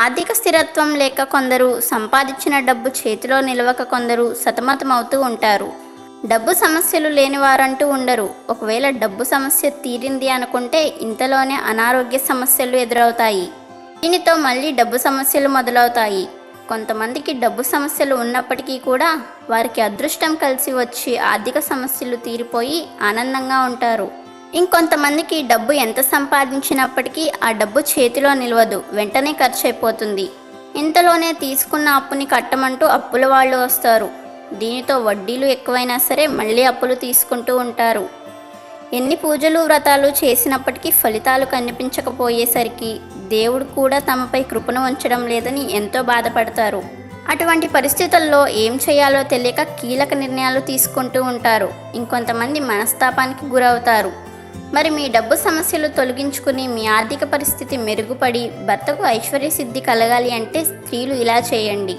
ఆర్థిక స్థిరత్వం లేక కొందరు సంపాదించిన డబ్బు చేతిలో నిలవక కొందరు సతమతమవుతూ ఉంటారు. డబ్బు సమస్యలు లేని వారంటూ ఉండరు. ఒకవేళ డబ్బు సమస్య తీరింది అనుకుంటే ఇంతలోనే అనారోగ్య సమస్యలు ఎదురవుతాయి. దీనితో మళ్ళీ డబ్బు సమస్యలు మొదలవుతాయి. కొంతమందికి డబ్బు సమస్యలు ఉన్నప్పటికీ కూడా వారికి అదృష్టం కలిసి వచ్చి ఆర్థిక సమస్యలు తీరిపోయి ఆనందంగా ఉంటారు. ఇంకొంతమందికి డబ్బు ఎంత సంపాదించినప్పటికీ ఆ డబ్బు చేతిలో నిలవదు వెంటనే ఖర్చు అయిపోతుంది ఇంతలోనే తీసుకున్న అప్పుని కట్టమంటూ అప్పుల వాళ్ళు వస్తారు. దీనితో వడ్డీలు ఎక్కువైనా సరే మళ్ళీ అప్పులు తీసుకుంటూ ఉంటారు. ఎన్ని పూజలు వ్రతాలు చేసినప్పటికీ ఫలితాలు కనిపించకపోయేసరికి దేవుడు కూడా తమపై కృపను ఉంచడం లేదని ఎంతో బాధపడతారు. అటువంటి పరిస్థితుల్లో ఏం చేయాలో తెలియక కీలక నిర్ణయాలు తీసుకుంటూ ఉంటారు. ఇంకొంతమంది మనస్తాపానికి గురవుతారు. మరి మీ డబ్బు సమస్యలు తొలగించుకుని మీ ఆర్థిక పరిస్థితి మెరుగుపడి భర్తకు ఐశ్వర్య సిద్ధి కలగాలి అంటే స్త్రీలు ఇలా చేయండి.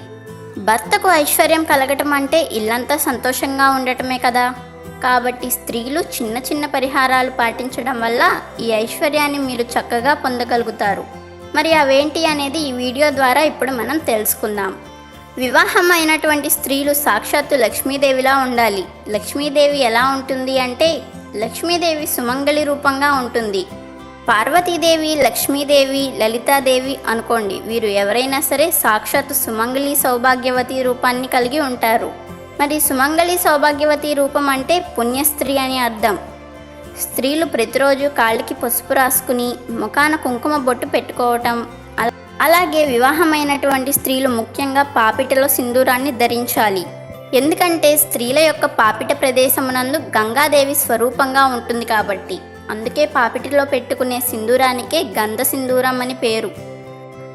భర్తకు ఐశ్వర్యం కలగటం అంటే ఇల్లంతా సంతోషంగా ఉండటమే కదా. కాబట్టి స్త్రీలు చిన్న చిన్న పరిహారాలు పాటించడం వల్ల ఈ ఐశ్వర్యాన్ని మీరు చక్కగా పొందగలుగుతారు. మరి అవేంటి అనేది ఈ వీడియో ద్వారా ఇప్పుడు మనం తెలుసుకుందాం. వివాహం అయినటువంటి స్త్రీలు సాక్షాత్తు లక్ష్మీదేవిలా ఉండాలి. లక్ష్మీదేవి ఎలా ఉంటుంది అంటే లక్ష్మీదేవి సుమంగళి రూపంగా ఉంటుంది. పార్వతీదేవి లక్ష్మీదేవి లలితాదేవి అనుకోండి. వీరు ఎవరైనా సరే సాక్షాత్తు సుమంగళి సౌభాగ్యవతి రూపాన్ని కలిగి ఉంటారు. మరి సుమంగళి సౌభాగ్యవతి రూపం అంటే పుణ్యస్త్రీ అని అర్థం. స్త్రీలు ప్రతిరోజు కాళ్ళకి పసుపు రాసుకుని ముఖాన కుంకుమ బొట్టు పెట్టుకోవటం అలాగే వివాహమైనటువంటి స్త్రీలు ముఖ్యంగా పాపిటలో సింధూరాన్ని ధరించాలి. ఎందుకంటే స్త్రీల యొక్క పాపిట ప్రదేశమునందు గంగాదేవి స్వరూపంగా ఉంటుంది కాబట్టి. అందుకే పాపిటిలో పెట్టుకునే సింధూరానికే గంధ సింధూరం అని పేరు.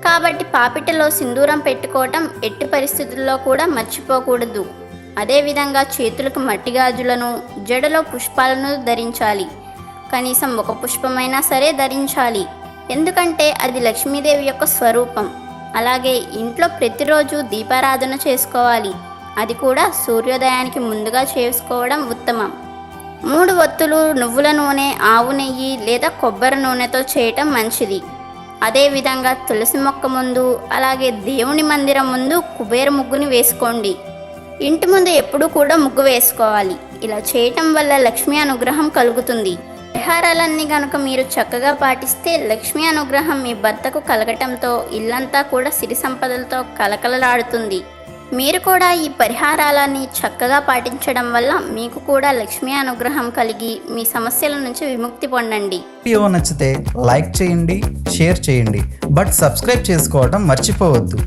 కాబట్టి పాపిటలో సింధూరం పెట్టుకోవటం ఎట్టి పరిస్థితుల్లో కూడా మర్చిపోకూడదు. అదేవిధంగా చేతులకు మట్టి గాజులను జడలో పుష్పాలను ధరించాలి. కనీసం ఒక పుష్పమైనా సరే ధరించాలి. ఎందుకంటే అది లక్ష్మీదేవి యొక్క స్వరూపం. అలాగే ఇంట్లో ప్రతిరోజు దీపారాధన చేసుకోవాలి. అది కూడా సూర్యోదయానికి ముందుగా చేసుకోవడం ఉత్తమం. మూడు ఒత్తులు నువ్వుల నూనె ఆవు నెయ్యి లేదా కొబ్బరి నూనెతో చేయటం మంచిది. అదేవిధంగా తులసి మొక్క ముందు అలాగే దేవుని మందిరం ముందు కుబేర ముగ్గుని వేసుకోండి. ఇంటి ముందు ఎప్పుడూ కూడా ముగ్గు వేసుకోవాలి. ఇలా చేయటం వల్ల లక్ష్మీ అనుగ్రహం కలుగుతుంది. పరిహారాలన్నీ కనుక మీరు చక్కగా పాటిస్తే లక్ష్మీ అనుగ్రహం మీ భర్తకు కలగటంతో ఇల్లంతా కూడా సిరి సంపదలతో కలకలలాడుతుంది. మీరు కూడా ఈ పరిహారాలని చక్కగా పాటించడం వల్ల మీకు కూడా లక్ష్మీ అనుగ్రహం కలిగి మీ సమస్యల నుంచి విముక్తి పొందండి. వీడియో నచ్చితే లైక్ చేయండి షేర్ చేయండి బట్ సబ్స్క్రైబ్ చేసుకోవడం మర్చిపోవద్దు.